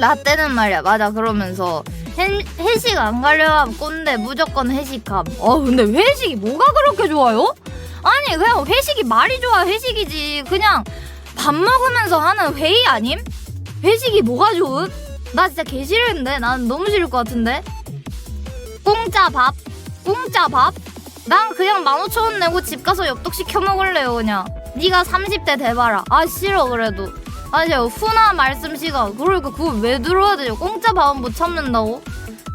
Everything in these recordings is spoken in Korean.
라떼는 말이야. 맞아. 그러면서 해, 회식 안 가려 하면 꼰대 무조건 회식함. 어 근데 회식이 뭐가 그렇게 좋아요? 아니 그냥 회식이 말이 좋아. 회식이지. 그냥 밥 먹으면서 하는 회의 아님? 회식이 뭐가 좋음? 나 진짜 개 싫은데? 난 너무 싫을 것 같은데? 공짜 밥. 공짜 밥? 난 그냥 15,000원 내고 집 가서 엽떡 시켜 먹을래요 그냥. 네가 30대 돼봐라. 아 싫어 그래도 아니요 훈화 말씀 시간. 그러니까 그걸 왜 들어야 돼요? 공짜 밥은 못 참는다고?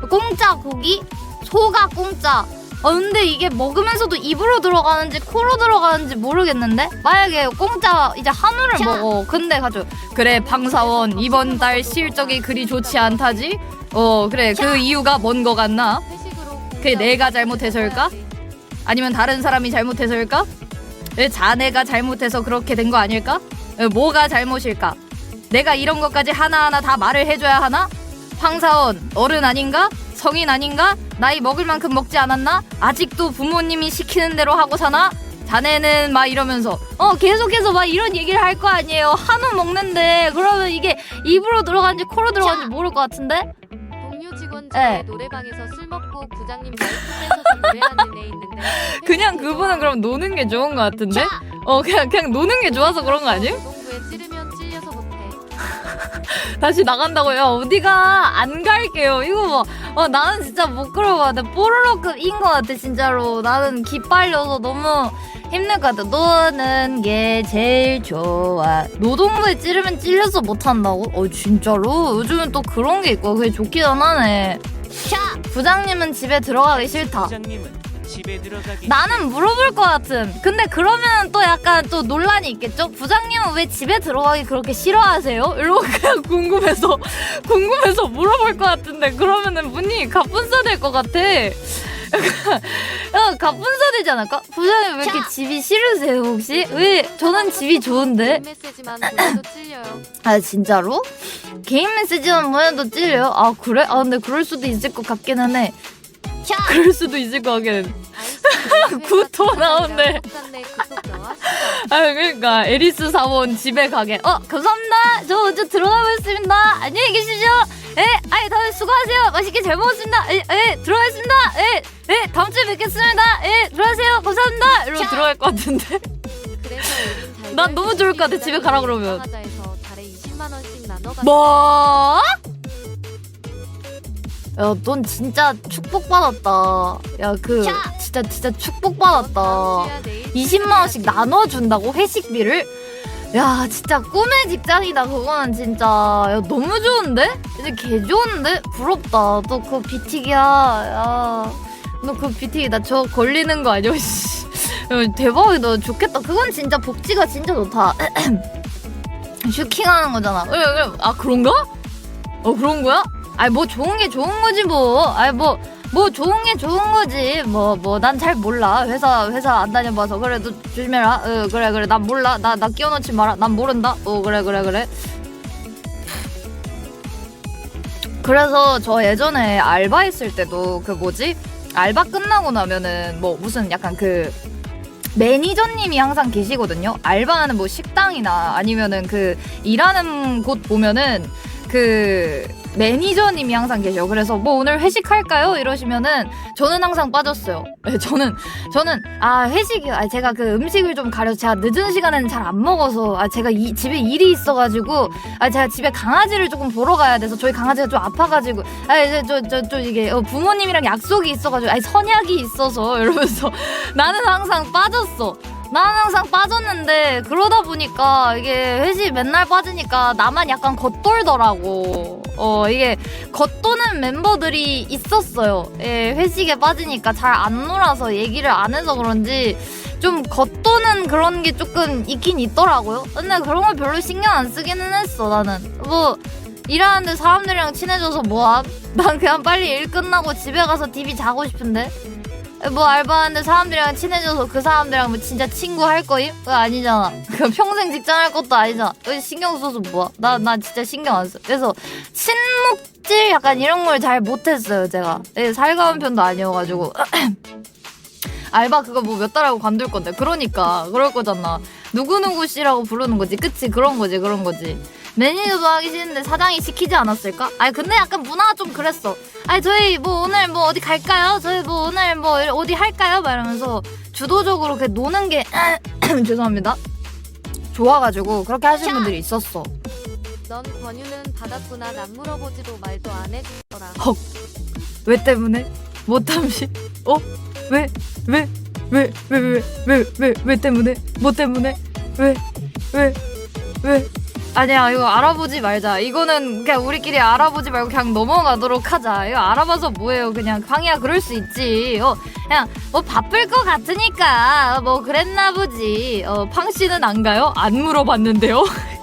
공짜 고기? 소가 공짜. 아 근데 이게 먹으면서도 입으로 들어가는지 코로 들어가는지 모르겠는데? 만약에 공짜 이제 한우를 먹어. 근데 가지고 그래 방사원 이번 달 실적이 그리 좋지 않다지? 어 그래. 그 이유가 뭔 거 같나? 그게 내가 잘못해서일까? 아니면 다른 사람이 잘못해서일까? 왜 자네가 잘못해서 그렇게 된 거 아닐까? 에, 뭐가 잘못일까? 내가 이런 것까지 하나하나 다 말을 해줘야 하나? 황사원 어른 아닌가? 성인 아닌가? 나이 먹을 만큼 먹지 않았나? 아직도 부모님이 시키는 대로 하고 사나? 자네는 막 이러면서 어 계속해서 막 이런 얘기를 할 거 아니에요 한우 먹는데 그러면 이게 입으로 들어가는지 코로 들어가는지 모를 것 같은데 동료 직원 네. 중에 노래방에서 술 먹고 부장님 뺏어서 노래하는 애 있는데 그냥 그분은 그럼 노는 게 좋은 것 같은데 어 그냥 그냥 노는 게 좋아서 그런 거 아니에요? 다시 나간다고요? 어디가 안 갈게요. 이거 뭐, 어, 나는 진짜 못 그럴 것 같아. 뽀로로급인 것 같아, 진짜로. 나는 기빨려서 너무 힘들 것 같아. 노는 게 제일 좋아. 노동부에 찌르면 찔려서 못한다고? 어, 진짜로? 요즘은 또 그런 게 있고, 그게 좋기는 하네. 자, 부장님은 집에 들어가기 싫다. 부장님은 집에 들어가기 나는 물어볼 것 같음. 근데 그러면 또 약간 또 논란이 있겠죠? 부장님은 왜 집에 들어가기 그렇게 싫어하세요? 이러고 그냥 궁금해서 궁금해서 물어볼 것 같은데 그러면은 분이 가분싸 될 것 같아. 야, 가분싸 되지 않을까? 부장님 왜 이렇게 집이 싫으세요 혹시? 왜 저는 집이 좋은데? 개인 메시지만 보내도 찔려요 아 진짜로? 개인 메시지만 보내도 찔려요? 아 그래? 아 근데 그럴 수도 있을 것 같기는 해. 그럴 수도 있을 것 같기는. 해. 구토 나오네. 아 그러니까 에리스 사원 집에 가게. 어 감사합니다. 저 먼저 들어가고 있습니다. 안녕히 계시죠. 예, 아이 다들 수고하세요. 맛있게 잘 먹었습니다. 예, 예 들어가겠습니다. 예, 예 다음 주에 뵙겠습니다. 예 들어가세요. 감사합니다. 이러고 들어갈 것 같은데. 난 너무 좋을 것 같아, 집에 가라 그러면. 하자에서 달에 20만 원씩 나눠가 뭐? 야, 넌 진짜 축복받았다. 야, 그, 진짜, 진짜 축복받았다. 20만 원씩 나눠 준다고? 회식비를? 야, 진짜 꿈의 직장이다, 그거는 진짜. 야, 너무 좋은데? 이제 개 좋은데? 부럽다. 너 그거 비틱이야. 야. 너 그거 비틱이 나 저 걸리는 거 아니야, 씨. 야, 대박이다. 좋겠다. 그건 진짜 복지가 진짜 좋다. 슈킹하는 거잖아. 그래, 그래. 아, 그런가? 어, 그런 거야? 아니, 뭐 좋은 게 좋은 거지, 뭐. 아니, 뭐, 뭐 좋은 게 좋은 거지. 뭐, 뭐, 난 잘 몰라. 회사, 회사 안 다녀봐서. 그래도 조심해라. 어, 그래, 그래. 난 몰라. 나, 나 끼워넣지 마라. 난 모른다. 어, 그래, 그래, 그래. 그래서 저 예전에 알바했을 때도 그 뭐지? 알바 끝나고 나면은 뭐 무슨 약간 그 매니저님이 항상 계시거든요. 알바하는 뭐 식당이나 아니면은 그 일하는 곳 보면은 그 매니저님이 항상 계셔. 그래서 뭐 오늘 회식할까요? 이러시면은 저는 항상 빠졌어요. 네, 저는 저는 아 회식이 아 제가 그 음식을 좀 가려 제가 늦은 시간에는 잘 안 먹어서 아 제가 이, 집에 일이 있어가지고 아 제가 집에 강아지를 조금 보러 가야 돼서 저희 강아지가 좀 아파가지고 아 이제 저저 저 이게 어, 부모님이랑 약속이 있어가지고 아 선약이 있어서 이러면서 나는 항상 빠졌어. 나는 항상 빠졌는데 그러다 보니까 이게 회식 맨날 빠지니까 나만 약간 겉돌더라고. 어 이게 겉도는 멤버들이 있었어요. 예, 회식에 빠지니까 잘 안 놀아서 얘기를 안 해서 그런지 좀 겉도는 그런 게 조금 있긴 있더라고요. 근데 그런 걸 별로 신경 안 쓰기는 했어 나는. 뭐 일하는데 사람들이랑 친해져서 뭐함? 난 그냥 빨리 일 끝나고 집에 가서 TV 자고 싶은데. 뭐 알바하는데 사람들이랑 친해져서 그 사람들이랑 뭐 진짜 친구 할 거임? 그거 아니잖아. 그 평생 직장 할 것도 아니잖아. 왜 신경 써서 뭐야? 나, 나 진짜 신경 안 써. 그래서 친목질 약간 이런 걸 잘 못했어요, 제가. 예, 살가운 편도 아니어가지고. 알바 그거 뭐 몇 달하고 관둘 건데. 그러니까. 그럴 거잖아. 누구누구 씨라고 부르는 거지. 그치? 그런 거지, 그런 거지. 매니저도 하기 싫은데 사장이 시키지 않았을까? 아니 근데 약간 문화가 좀 그랬어. 아니 저희 뭐 오늘 뭐 어디 갈까요? 저희 뭐 오늘 뭐 어디 할까요? 막 이러면서 주도적으로 그 노는 게 죄송합니다. 좋아가지고 그렇게 하시는 분들이 있었어. 넌 권유는 받았구나 난 물어보지도 말도 안 해주더라 왜 때문에? 뭐 탐시? 어? 왜? 왜? 왜? 왜? 왜? 왜? 왜? 왜 때문에? 뭐 때문에? 왜? 왜? 왜? 아니야 이거 알아보지 말자. 이거는 그냥 우리끼리 알아보지 말고 그냥 넘어가도록 하자. 이거 알아봐서 뭐해요? 그냥 방이야 그럴 수 있지. 어 그냥 뭐 바쁠 것 같으니까 어, 뭐 그랬나 보지. 어 팡씨는 안 가요? 안 물어봤는데요